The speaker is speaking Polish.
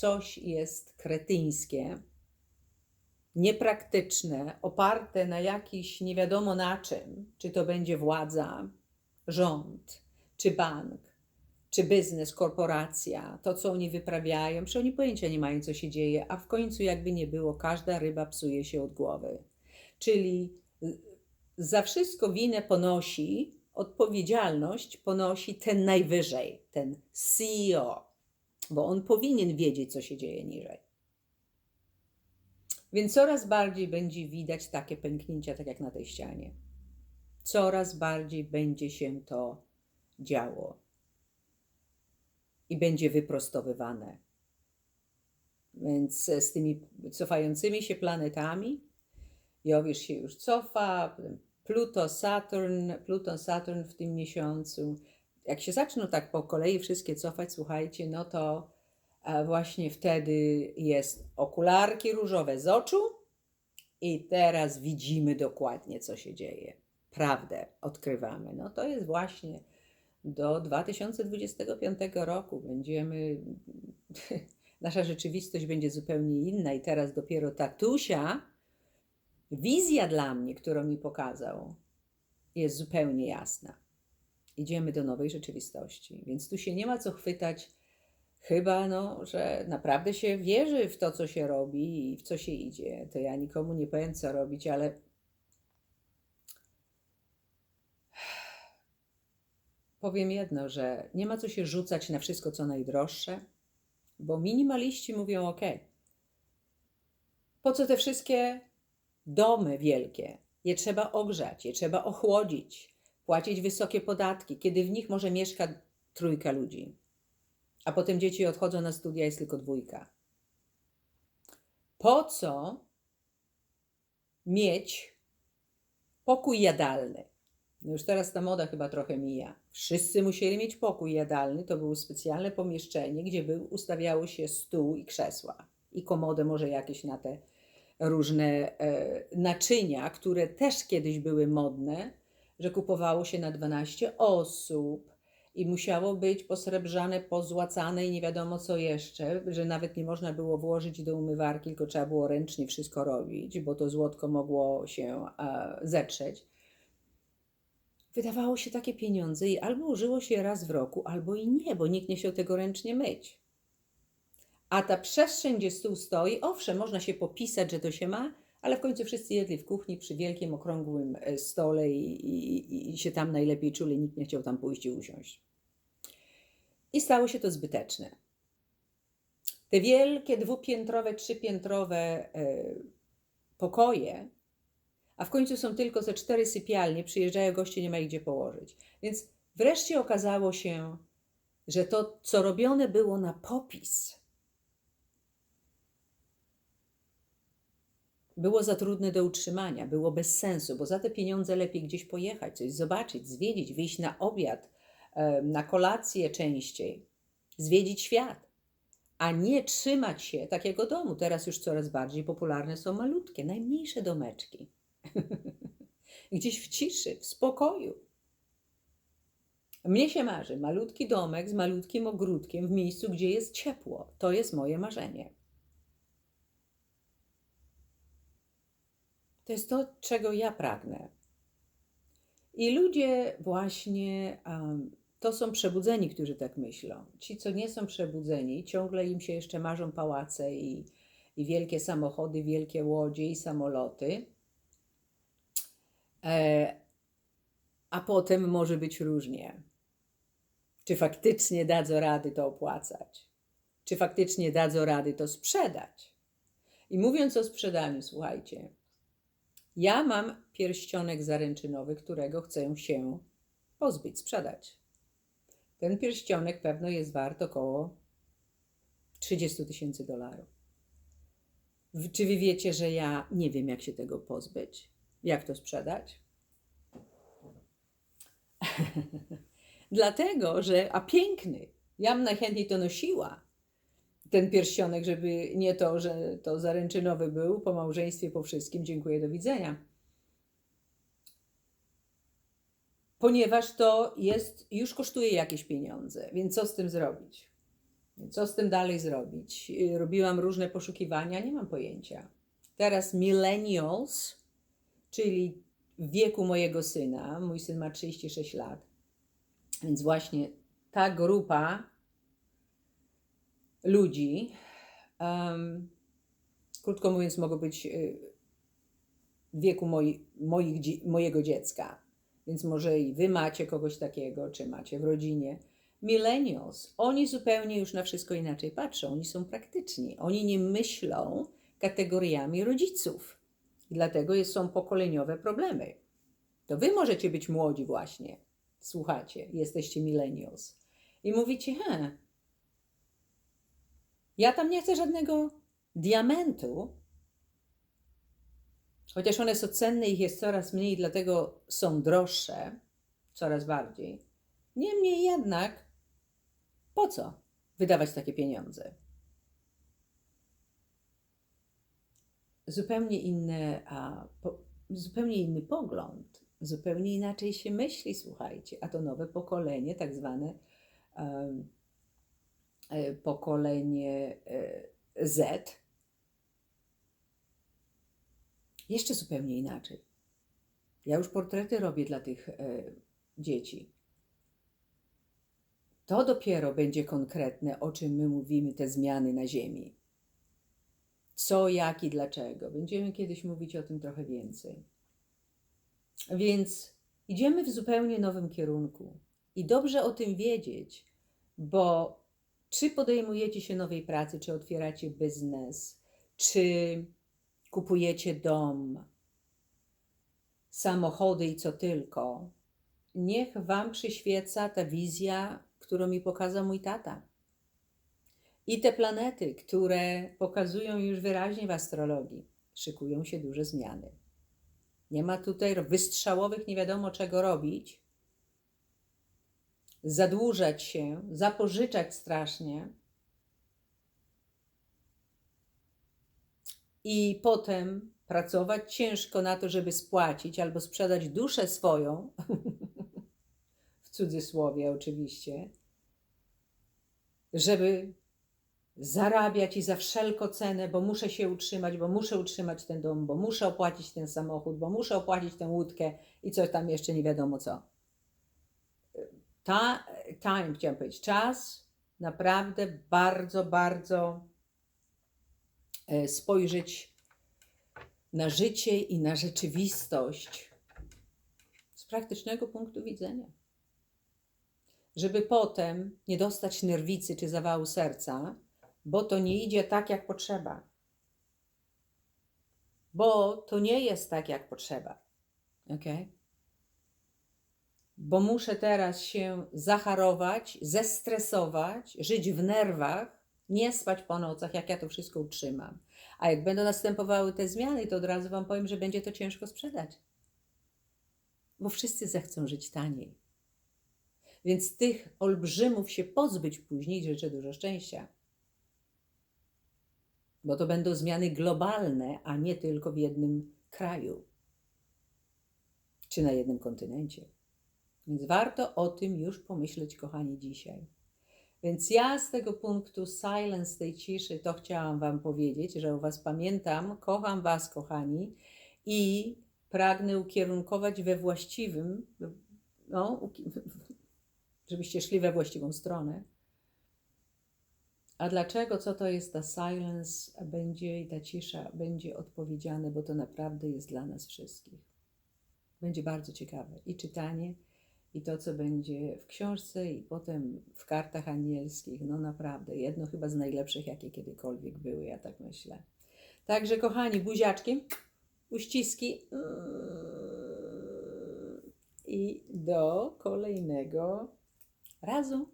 coś jest kretyńskie, niepraktyczne, oparte na jakiś nie wiadomo na czym, czy to będzie władza, rząd, czy bank, czy biznes, korporacja, to co oni wyprawiają, przecież oni pojęcia nie mają, co się dzieje, a w końcu, jakby nie było, każda ryba psuje się od głowy. Czyli y, za wszystko winę ponosi, odpowiedzialność ponosi ten najwyżej, ten CEO, bo on powinien wiedzieć, co się dzieje niżej. Więc coraz bardziej będzie widać takie pęknięcia, tak jak na tej ścianie. Coraz bardziej będzie się to działo i będzie wyprostowywane. Więc z tymi cofającymi się planetami, Jowisz się już cofa, Pluto, Saturn, Pluton, Saturn w tym miesiącu. Jak się zaczną tak po kolei wszystkie cofać, słuchajcie, no to właśnie wtedy jest okularki różowe z oczu i teraz widzimy dokładnie, co się dzieje. Prawdę odkrywamy. No to jest właśnie do 2025 roku. Będziemy, nasza rzeczywistość będzie zupełnie inna i teraz dopiero tatusia, wizja dla mnie, którą mi pokazał, jest zupełnie jasna. Idziemy do nowej rzeczywistości, więc tu się nie ma co chwytać Chyba, no, że naprawdę się wierzy w to, co się robi i w co się idzie. To ja nikomu nie powiem, co robić, ale powiem jedno, że nie ma co się rzucać na wszystko, co najdroższe, bo minimaliści mówią: OK, po co te wszystkie domy wielkie? Je trzeba ogrzać, je trzeba ochłodzić, płacić wysokie podatki, kiedy w nich może mieszka trójka ludzi a potem dzieci odchodzą na studia, jest tylko dwójka. Po co mieć pokój jadalny? No już teraz ta moda chyba trochę mija. Wszyscy musieli mieć pokój jadalny. To było specjalne pomieszczenie, gdzie był, ustawiało się stół i krzesła. I komodę może jakieś na te różne e, naczynia, które też kiedyś były modne, że kupowało się na 12 osób i musiało być posrebrzane, pozłacane i nie wiadomo co jeszcze, że nawet nie można było włożyć do umywarki, tylko trzeba było ręcznie wszystko robić, bo to złotko mogło się e, zetrzeć. Wydawało się takie pieniądze i albo użyło się raz w roku, albo i nie, bo nikt nie chciał tego ręcznie myć. A ta przestrzeń, gdzie stół stoi, owszem, można się popisać, że to się ma, ale w końcu wszyscy jedli w kuchni przy wielkim, okrągłym e, stole i, i, i się tam najlepiej czuli, nikt nie chciał tam pójść i usiąść. I stało się to zbyteczne. Te wielkie dwupiętrowe, trzypiętrowe e, pokoje, a w końcu są tylko ze cztery sypialnie, przyjeżdżają goście, nie ma ich gdzie położyć. Więc wreszcie okazało się, że to, co robione było na popis, było za trudne do utrzymania, było bez sensu, bo za te pieniądze lepiej gdzieś pojechać, coś zobaczyć, zwiedzić, wyjść na obiad, na kolację częściej, zwiedzić świat, a nie trzymać się takiego domu. Teraz już coraz bardziej popularne są malutkie, najmniejsze domeczki. Gdzieś w ciszy, w spokoju. Mnie się marzy malutki domek z malutkim ogródkiem w miejscu, gdzie jest ciepło. To jest moje marzenie. To jest to, czego ja pragnę. I ludzie właśnie um, to są przebudzeni, którzy tak myślą. Ci, co nie są przebudzeni, ciągle im się jeszcze marzą pałace i, i wielkie samochody, wielkie łodzie i samoloty. E, a potem może być różnie. Czy faktycznie dadzą rady to opłacać? Czy faktycznie dadzą rady to sprzedać? I mówiąc o sprzedaniu, słuchajcie, ja mam pierścionek zaręczynowy, którego chcę się pozbyć, sprzedać. Ten pierścionek pewno jest wart około 30 tysięcy dolarów. Czy wy wiecie, że ja nie wiem, jak się tego pozbyć? Jak to sprzedać? Dlatego, że, a piękny, ja bym najchętniej to nosiła, ten pierścionek, żeby nie to, że to zaręczynowy był po małżeństwie, po wszystkim, dziękuję, do widzenia. Ponieważ to jest, już kosztuje jakieś pieniądze, więc co z tym zrobić? Co z tym dalej zrobić? Robiłam różne poszukiwania, nie mam pojęcia. Teraz millennials, czyli w wieku mojego syna, mój syn ma 36 lat, więc właśnie ta grupa ludzi, em, krótko mówiąc, mogą być y, w wieku moi, moich, mojego dziecka. Więc może i wy macie kogoś takiego, czy macie w rodzinie. Millennials, oni zupełnie już na wszystko inaczej patrzą, oni są praktyczni, oni nie myślą kategoriami rodziców. Dlatego są pokoleniowe problemy. To wy możecie być młodzi właśnie, słuchacie, jesteście millennials i mówicie, he, ja tam nie chcę żadnego diamentu, chociaż one są cenne, ich jest coraz mniej, dlatego są droższe, coraz bardziej. Niemniej jednak, po co wydawać takie pieniądze? Zupełnie inne, a, po, zupełnie inny pogląd, zupełnie inaczej się myśli, słuchajcie, a to nowe pokolenie, tak zwane e, pokolenie e, Z, jeszcze zupełnie inaczej. Ja już portrety robię dla tych e, dzieci. To dopiero będzie konkretne, o czym my mówimy, te zmiany na Ziemi. Co, jak i dlaczego. Będziemy kiedyś mówić o tym trochę więcej. Więc idziemy w zupełnie nowym kierunku. I dobrze o tym wiedzieć, bo czy podejmujecie się nowej pracy, czy otwieracie biznes, czy kupujecie dom, samochody i co tylko, niech Wam przyświeca ta wizja, którą mi pokazał mój tata. I te planety, które pokazują już wyraźnie w astrologii, szykują się duże zmiany. Nie ma tutaj wystrzałowych nie wiadomo czego robić, zadłużać się, zapożyczać strasznie. I potem pracować ciężko na to, żeby spłacić albo sprzedać duszę swoją, w cudzysłowie oczywiście, żeby zarabiać i za wszelką cenę, bo muszę się utrzymać, bo muszę utrzymać ten dom, bo muszę opłacić ten samochód, bo muszę opłacić tę łódkę i coś tam jeszcze nie wiadomo co. Ta, time, chciałam powiedzieć, czas naprawdę bardzo, bardzo e, spojrzeć na życie i na rzeczywistość z praktycznego punktu widzenia. Żeby potem nie dostać nerwicy czy zawału serca, bo to nie idzie tak, jak potrzeba. Bo to nie jest tak, jak potrzeba. Ok? Bo muszę teraz się zacharować, zestresować, żyć w nerwach, nie spać po nocach, jak ja to wszystko utrzymam. A jak będą następowały te zmiany, to od razu Wam powiem, że będzie to ciężko sprzedać. Bo wszyscy zechcą żyć taniej. Więc tych olbrzymów się pozbyć później życzę dużo szczęścia. Bo to będą zmiany globalne, a nie tylko w jednym kraju czy na jednym kontynencie. Więc warto o tym już pomyśleć, kochani, dzisiaj. Więc ja z tego punktu silence, tej ciszy, to chciałam Wam powiedzieć, że o Was pamiętam, kocham Was, kochani, i pragnę ukierunkować we właściwym, no, żebyście szli we właściwą stronę. A dlaczego, co to jest ta silence, będzie i ta cisza, będzie odpowiedziane, bo to naprawdę jest dla nas wszystkich. Będzie bardzo ciekawe i czytanie, i to, co będzie w książce, i potem w kartach anielskich. No naprawdę, jedno chyba z najlepszych, jakie kiedykolwiek były, ja tak myślę. Także, kochani, buziaczki, uściski i do kolejnego razu.